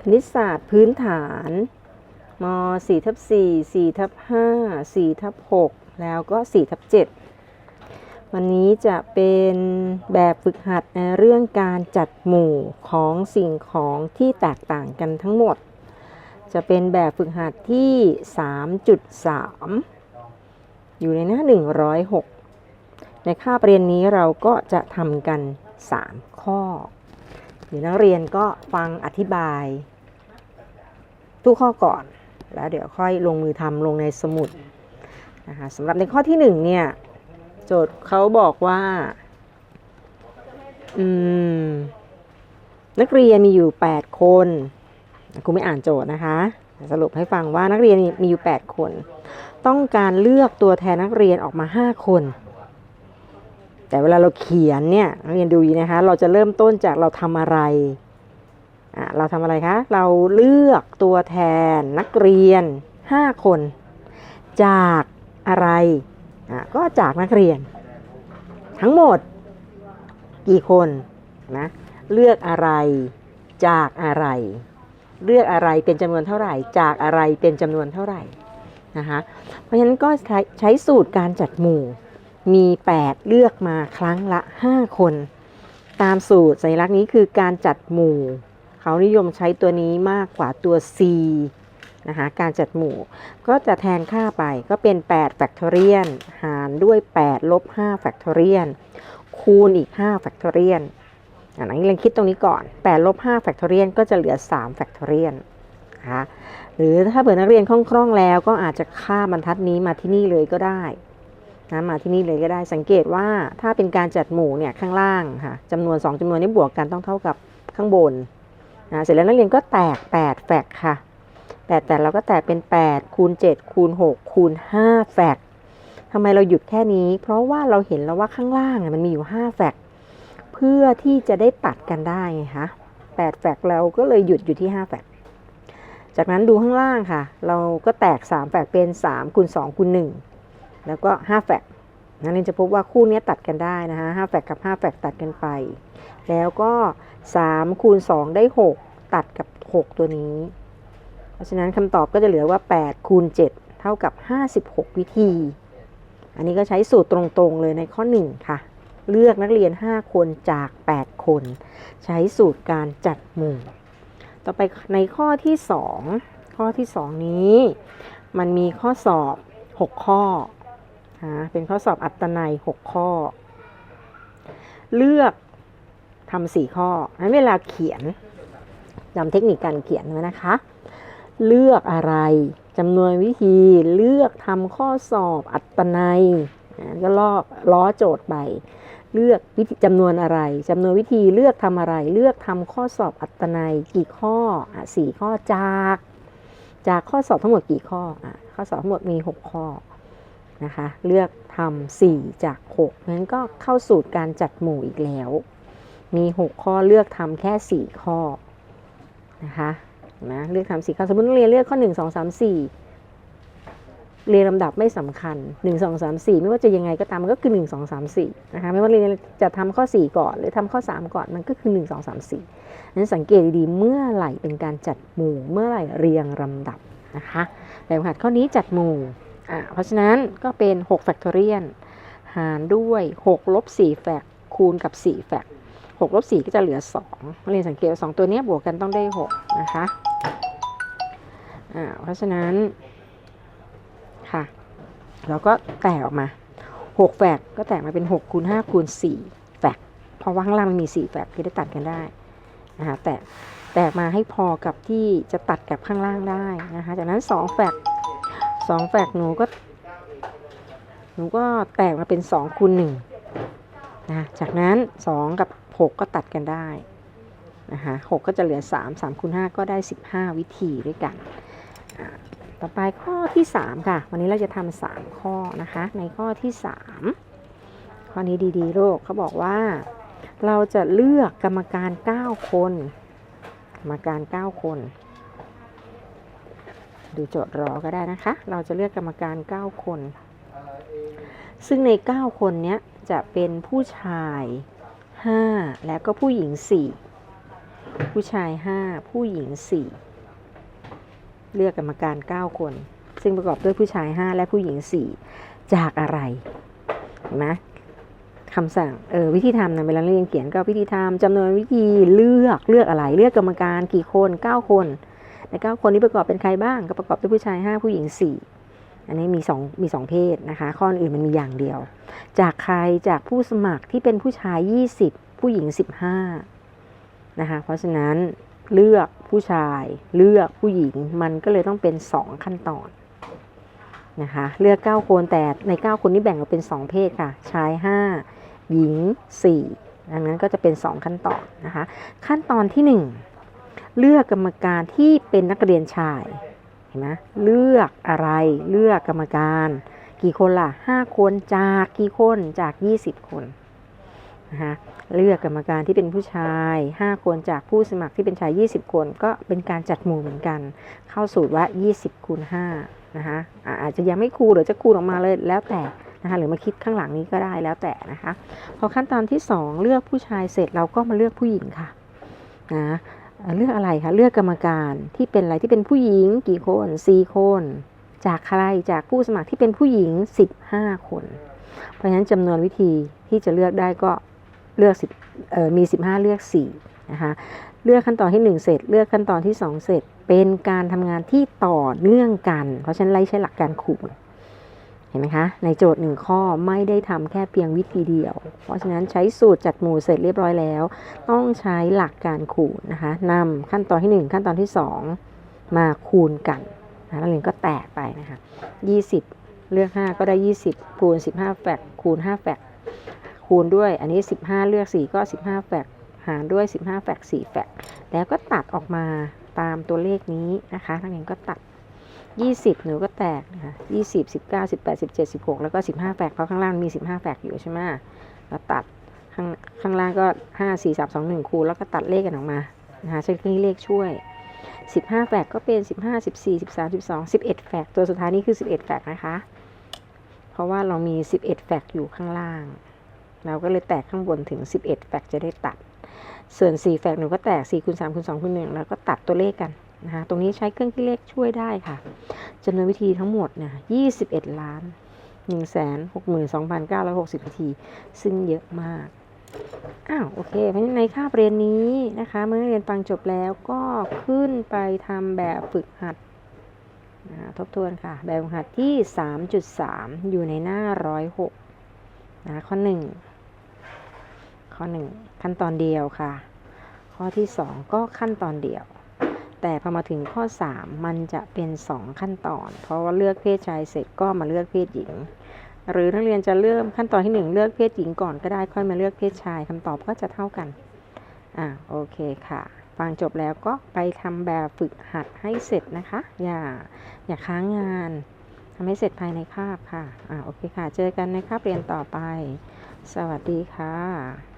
คณิตศาสตร์พื้นฐานม4ทับ4 4ทับ5 4ทับ6แล้วก็4ทับ7วันนี้จะเป็นแบบฝึกหัดในเรื่องการจัดหมู่ของสิ่งของที่แตกต่างกันทั้งหมด จะเป็นแบบฝึกหัดที่ 3.3 อยู่ในหน้า 106 ในคาบเรียนนี้เราก็จะทำกัน 3 ข้อ เดี๋ยวนักเรียนก็ฟังอธิบาย ทุกข้อก่อน แล้วเดี๋ยวค่อยลงมือทำลงในสมุดนะคะสำหรับในข้อที่หนึ่งเนี่ย โจทย์เขาบอกว่า อืม นักเรียนมีอยู่ 8 คนครูไม่อ่านโจทย์นะคะ สรุปให้ฟังว่านักเรียนมีอยู่ 8 คน ต้องการเลือกตัวแทนนักเรียนออกมา 5 คน แต่เวลาเราเขียนเนี่ยเรียนดูนะคะ เราจะเริ่มต้นจากเราทำอะไรอะเราทำอะไรคะ เราเลือกตัวแทนนักเรียน 5 คน จากอะไรอะก็จากนักเรียน ทั้งหมดกี่คนนะเลือกอะไรจากอะไร เลือกอะไรเป็นจำนวนเท่าไหร่ จากอะไรเป็นจำนวนเท่าไหร่นะคะเพราะฉะนั้นก็ใช้ใช้สูตรการจัดหมู่ มี 8 เลือกมาครั้งละ 5 คน ตามสูตรสัญลักษณ์นี้คือการจัดหมู่ เขานิยมใช้ตัวนี้มากกว่าตัว C นะคะการจัดหมู่ก็จะแทนค่าไปก็เป็น8 factorial หารด้วย 8 ลบ 5 factorial คูณอีก 5 factorial อันนี้เรียนคิดตรงนี้ก่อน 8 ลบ 5 factorial ก็จะเหลือ 3 factorial นะคะหรือถ้าเผื่อนักเรียนคล่องๆแล้วก็อาจจะค่าบรรทัดนี้มาที่นี่เลยก็ได้ นะมาที่นี่เลยก็ได้สังเกตว่าถ้าเป็นการจัดหมู่เนี่ยข้างล่างค่ะจำนวน 2จำนวนนี้บวกกันต้องเท่ากับข้างบนนะเสร็จแล้วนักเรียนก็แตก 8 แฟกค่ะแต่แต่เราก็แตกเป็น 8 คูณ 7 คูณ 6 คูณ 5 แฟกทำไมเราหยุดแค่นี้ เพราะว่าเราเห็นแล้วว่าข้างล่างมันมีอยู่ 5 แฟกเพื่อที่จะได้ตัดกันได้ไงคะ8แฟกเราก็เลยหยุดอยู่ที่ 5 แฟกจากนั้นดูข้างล่างค่ะ เราก็แตก 3 แฟกเป็น 3 คูณ 2 คูณ 1 แล้วก็ 5 แฟกนักเรียนจะพบว่าคู่นี้ตัดกันได้นะคะ5แฟกกับ 5 แฟกตัดกันไป แล้วก็3คูณ2ได้ 6 ตัดกับ 6 ตัวนี้ เพราะฉะนั้นคำตอบก็จะเหลือว่า 8 คูณ 7 เท่ากับ 56 วิธี อันนี้ก็ใช้สูตรตรงๆเลยในข้อ 1 ค่ะ เลือกนักเรียน 5 คนจาก 8 คน ใช้สูตรการจัดหมู่ ต่อไปในข้อที่ 2 ข้อที่ 2 นี้ มันมีข้อสอบ 6 ข้อ นะเป็นข้อสอบอัตนัย 6 ข้อ เลือกทำ4ข้อนั้นเวลาเขียนจำเทคนิคการเขียนไว้นะคะ เลือกอะไรจำนวนวิธีเลือกทำข้อสอบอัตนัยก็ลอกล้อโจทย์ไป เลือกวิธีจำนวนอะไรจำนวนวิธีเลือกทำอะไร เลือกทำข้อสอบอัตนัย กี่ข้ออะสี่ข้อจาก จากข้อสอบทั้งหมดกี่ข้ออะข้อสอบทั้งหมดมี6ข้อ นะคะ เลือกทำสี่จาก6งั้นก็เข้าสูตรการจัดหมู่อีกแล้ว มี6ข้อเลือกทำแค่4ข้อนะคะนะเลือกทำสี่ข้อสมมตินักเรียนเลือกข้อ1 2 3 4เรียงลำดับไม่สำคัญ 1 2 3 4 ไม่ว่าจะยังไงก็ตามมันก็คือ 1 2 3 4นะคะไม่ว่าเรียนจะทำข้อ 4 ก่อน หรือทำข้อ 3 ก่อนมันก็คือ 1 2 3 4นั้นสังเกตดีๆเมื่อไหร่เป็นการจัดหมู่ เมื่อไหร่เรียงลำดับนะคะแบบหัดข้อนี้จัดหมู่ อะเพราะฉะนั้นก็เป็น6 factorial หารด้วย6ลบ4แฟกคูณกับ4แฟก6ลบ4ก็จะเหลือ2เรียนสังเกตว่า2ตัวนี้บวกกันต้องได้ 6 นะคะอ่าเพราะฉะนั้นค่ะเราก็แตกออกมา 6 แฟกก็แตกมาเป็น6คูณ5คูณ4แฟกเพราะว่าข้างล่างมันมี 4 แฟกที่ได้ตัดกันได้นะคะแตกแตกมาให้พอกับที่จะตัดกับข้างล่างได้นะคะจากนั้น 2 แฟก 2แฟกหนูก็ หนูก็แตกมาเป็น2คูณ1นะจากนั้น2กับ6ก็ตัดกันได้นะคะ6ก็จะเหลือ3 3คูณ5ก็ได้15วิธีด้วยกันต่อไปข้อที่3ค่ะ วันนี้เราจะทำ3ข้อนะคะ ในข้อที่3ข้อนี้ดีๆโลกเขาบอกว่าเราจะเลือกกรรมการ 9 คน กรรมการ 9 คน ดูโจทย์รอก็ได้นะคะ เราจะเลือกกรรมการ 9 คน ซึ่งใน 9 คนนี้จะเป็นผู้ชาย 5 และก็ผู้หญิง 4 ผู้ชาย 5 ผู้หญิง 4 เลือกกรรมการ 9 คน ซึ่งประกอบด้วยผู้ชาย 5 และผู้หญิง 4 จากอะไรเห็นไหมคำสั่ง เออวิธีทำนะเวลาเรียนเขียนก็วิธีทำจำนวนวิธีเลือกเลือกอะไร เลือกกรรมการกี่คน 9 คน ใน9คนนี้ประกอบเป็นใครบ้างก็ประกอบด้วยผู้ชาย 5 ผู้หญิง 4 อันนี้มีสองมีสองเพศนะคะ ข้ออื่นมันมีอย่างเดียว จากใครจากผู้สมัครที่เป็นผู้ชาย 20 ผู้หญิง 15นะคะเพราะฉะนั้นเลือกผู้ชายเลือกผู้หญิงมันก็เลยต้องเป็น 2 ขั้นตอนนะคะเลือก 9 คนแต่ใน 9 คนนี้แบ่งออกเป็น 2 เพศค่ะ ชาย 5 หญิง 4 ดังนั้นก็จะเป็น 2 ขั้นตอนนะคะ ขั้นตอนที่ 1 เลือกกรรมการที่เป็นนักเรียนชายเห็นไหมเลือกอะไรเลือกกรรมการ กี่คนล่ะ5คนจากกี่คนจาก20คนนะคะเลือกกรรมการที่เป็นผู้ชาย 5 คนจากผู้สมัครที่เป็นชาย 20 คน ก็เป็นการจัดหมู่เหมือนกัน เข้าสูตรว่า 20คูณ5นะคะอาอาจจะยังไม่คูณหรือจะคูณออกมาเลยแล้วแต่นะคะหรือมาคิดข้างหลังนี้ก็ได้แล้วแต่นะคะ พอขั้นตอนที่ 2 เลือกผู้ชายเสร็จเราก็มาเลือกผู้หญิงค่ะนะ เลือกอะไรคะเลือกกรรมการที่เป็นอะไรที่เป็นผู้หญิงกี่คน4คนจากใครจากผู้สมัครที่เป็นผู้หญิง 15 คน เพราะฉะนั้นจำนวนวิธีที่จะเลือกได้ก็เลือก10เอ่อมี 15 เลือก4นะคะเลือกขั้นตอนที่ 1 เสร็จ เลือกขั้นตอนที่ 2 เสร็จ เป็นการทำงานที่ต่อเนื่องกัน เพราะฉะนั้นไล่ใช้หลักการคูณ เห็นไหมคะ ในโจทย์หนึ่งข้อไม่ได้ทำแค่เพียงวิธีเดียว เพราะฉะนั้นใช้สูตรจัดหมู่เสร็จเรียบร้อยแล้ว ต้องใช้หลักการคูณนะคะนำขั้นตอนที่ 1 ขั้นตอนที่ 2 มาคูณกันนะแล้วเรียนก็แตกไปนะคะ 20 เลือก 5 ก็ได้ 20 คูณ 15 แฟกคูณ 5 แฟกคูณด้วย อันนี้ 15 เลือก 4 ก็ 15 แฟกหารด้วย 15 แฟก4แฟกแล้วก็ตัดออกมาตามตัวเลขนี้นะคะนักเรียนก็ตัด 20 หนูก็แตกนะคะ20 19 18 17 16 แล้วก็ 15แฟกเพราะข้างล่างมี 15แฟกอยู่ใช่ไหมเราตัดข้างข้างล่างก็ 5 4 3 2 1 คูณแล้วก็ตัดเลขกันออกมานะคะใช้เครื่องเลขช่วย 15แฟกก็เป็น 15 14 13 12 11แฟกตัวสุดท้ายนี้คือ 11แฟกนะคะ เพราะว่าเรามี 11แฟกอยู่ข้างล่าง เราก็เลยแตกข้างบนถึง 11แฟกจะได้ตัด ส่วน 4แฟกหนูก็แตก4คูณ3คูณ2คูณ1แล้วก็ตัดตัวเลขกัน นะคะตรงนี้ใช้เครื่องคิดเลขช่วยได้ค่ะจำนวนวิธีทั้งหมดเนี่ย21ล้าน162,960วิธีซึ่งเยอะมาก อ้าว โอเค เพราะฉะนั้นในคาบเรียนนี้นะคะ เมื่อเรียนฟังจบแล้วก็ขึ้นไปทำแบบฝึกหัดทบทวนค่ะ แบบฝึกหัดที่ 3.3 อยู่ในหน้า 106นะข้อ 1 ข้อ 1 ขั้นตอนเดียวค่ะ ข้อที่ 2 ก็ขั้นตอนเดียว แต่พอมาถึงข้อ 3 มันจะเป็น 2 ขั้นตอน เพราะว่าเลือกเพศชายเสร็จก็มาเลือกเพศหญิง หรือนักเรียนจะเริ่มขั้นตอนที่ 1 เลือกเพศหญิงก่อนก็ได้ค่อยมาเลือกเพศชายคำตอบก็จะเท่ากันอ่าโอเคค่ะฟังจบแล้วก็ไปทำแบบฝึกหัดให้เสร็จนะคะ อย่าอย่าค้างงานทำให้เสร็จภายในคาบค่ะ อ่า โอเคค่ะ เจอกันในคาบเรียนต่อไป สวัสดีค่ะ